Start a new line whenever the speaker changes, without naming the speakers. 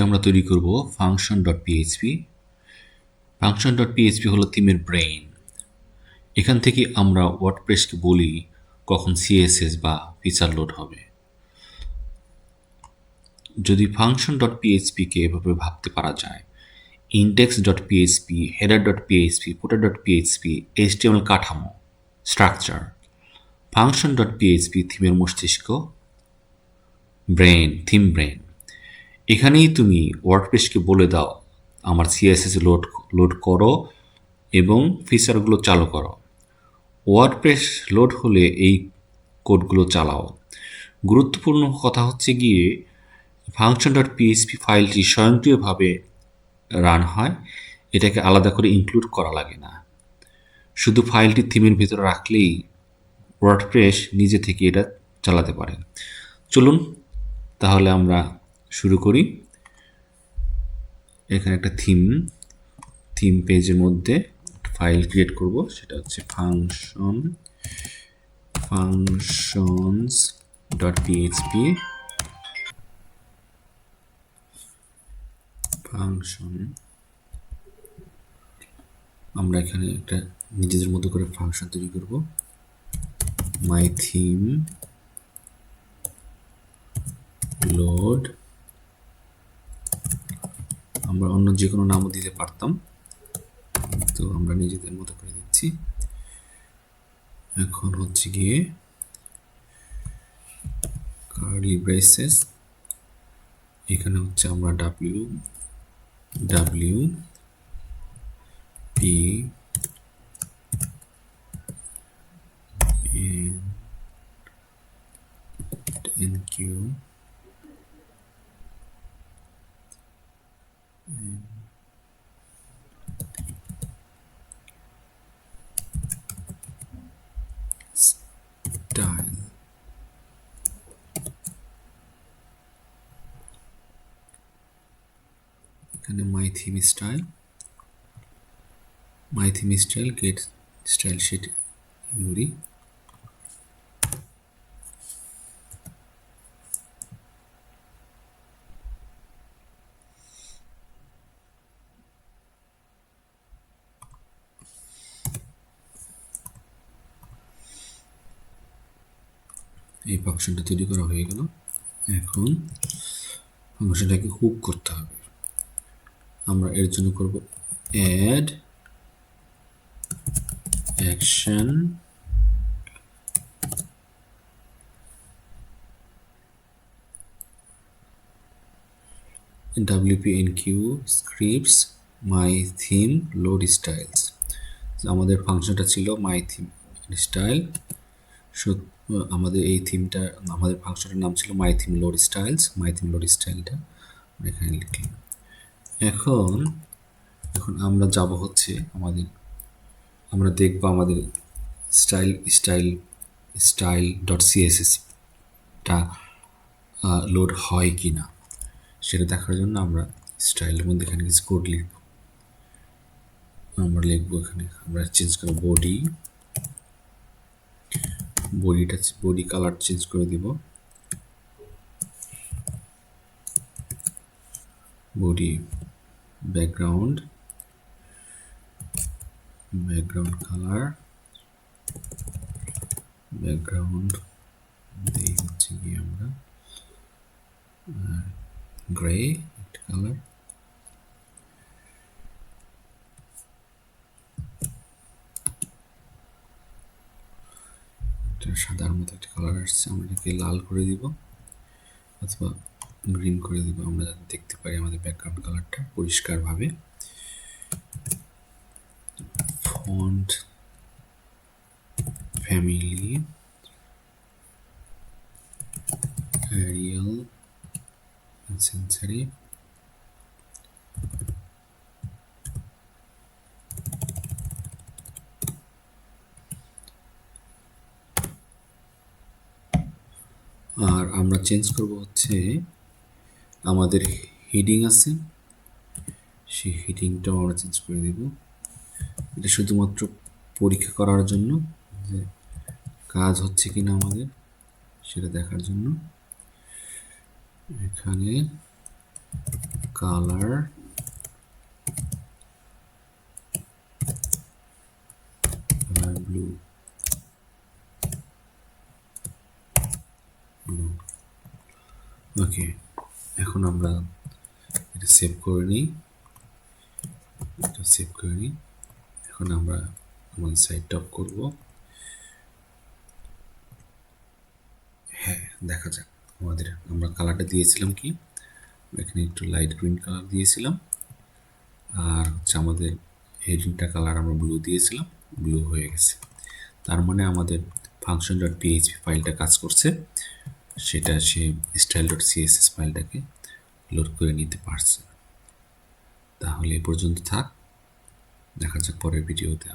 আমরা তৈরি করব function dot PHP function dot PHP হলো থিমের ব্রেইন এখান থেকে আমরা ওয়ার্ডপ্রেসকে বলি কখন সিএসএস বা ফিচার লোড হবে। যদি ফাংশন ডট পিএইচপিকে এভাবে ভাবতে পারা যায় index dot PHP header dot PHP footer dot PHP HTML কাঠামো স্ট্রাকচার ফাংশন ডট পিএইচপি থিমের মস্তিষ্ক ব্রেন থিম ব্রেন এখানেই তুমি ওয়ার্ডপ্রেসকে বলে দাও, আমার সিএসএস লোড লোড করো এবং ফিচারগুলো চালু করো। ওয়ার্ডপ্রেস লোড হলে এই কোডগুলো চালাও। গুরুত্বপূর্ণ কথা হচ্ছে গিয়ে ফাংশন ডট পিএইচপি ফাইলটি স্বয়ংক্রিয়ভাবে রান হয়, এটাকে আলাদা করে ইনক্লুড করা লাগে না। শুধু ফাইলটি থিমের ভিতরে রাখলেই ওয়ার্ডপ্রেস নিজে থেকে এটা চালাতে পারে। চলুন, তাহলে আমরা শুরু করি। এখানে একটা থিম থিম পেজের মধ্যে ফাইল ক্রিয়েট করব, সেটা হচ্ছে function functions dot PHP function আমরা এখানে একটা নিজেদের মতো করে ফাংশন তৈরি করব। মাই থিম লোড আমরা অন্য যে কোনো নামও দিতে পারতাম। তো আমরা নিজেদের মতো করে দিচ্ছি। এখন হচ্ছে গিয়ে কার্লি ব্রেসেস এখানে হচ্ছে আমরা W W P N Q style. এখানে my theme style my theme style get stylesheet URI এই ফাংশনটা তৈরি করা হয়ে গেল। এখন ফাংশনটাকে হুক করতে হবে। আমরা এর জন্য করব add action WPNQ scripts my theme load styles আমাদের ফাংশনটা ছিল মাই থিম স্টাইল আমাদের এই থিমটা আমাদের ফাংশনের নাম ছিল my theme load styles my theme load স্টাইলটা এখানে লিখলাম। এখন এখন আমরা যাব হচ্ছে আমাদের, আমরা দেখব আমাদের স্টাইল স্টাইল স্টাইল ডট সিএসএসটা লোড হয় কি না সেটা দেখার জন্য আমরা স্টাইলের মধ্যে এখানে কিছু কোড লিখব। আমরা লিখব এখানে, আমরা চেঞ্জ করব বডি বডিটা, বডি কালার চেঞ্জ করে দিব। Body background background colour, background এই হচ্ছে কি আমরা গ্রে, একটা কালার। একটা সাদার মতো একটা কালার আসছে, আমরা এটাকে লাল করে দিব অথবা গ্রিন করে দিব, আমরা যাতে দেখতে পারি আমাদের ব্যাকগ্রাউন্ড কালারটা পরিষ্কারভাবে। ফন্ট ফ্যামিলি এরিয়াল সেন্সারি আর আমরা চেঞ্জ করব হচ্ছে আমাদের হিডিং আছে। সেই হিডিংটাও আমরা চেঞ্জ করে দেব। এটা শুধুমাত্র পরীক্ষা করার জন্য, যে কাজ হচ্ছে কি না আমাদের, সেটা দেখার জন্য। এখানে কালার ব্লু ওকে, এখন আমরা এটা সেভ করে নিই। এটা সেভ করে নিই। এখন আমরা আমাদের সাইটটা অফ করব। হ্যাঁ দেখা যাক। আমাদের আমরা কালারটা দিয়েছিলাম কি? এখানে একটু লাইট গ্রিন কালার দিয়েছিলাম। আর হচ্ছে আমাদের হেডিংটা কালার আমরা ব্লু দিয়েছিলাম। ব্লু হয়ে গেছে। তার মানে আমাদের ফাংশন ডট পিএইচপি ফাইলটা কাজ করছে। সেটা সে স্টাইল ডট সিএসএস ফাইলটাকে লোড করে নিতে পারছে। তাহলে এ পর্যন্ত থাক। দেখা যাক পরের ভিডিওতে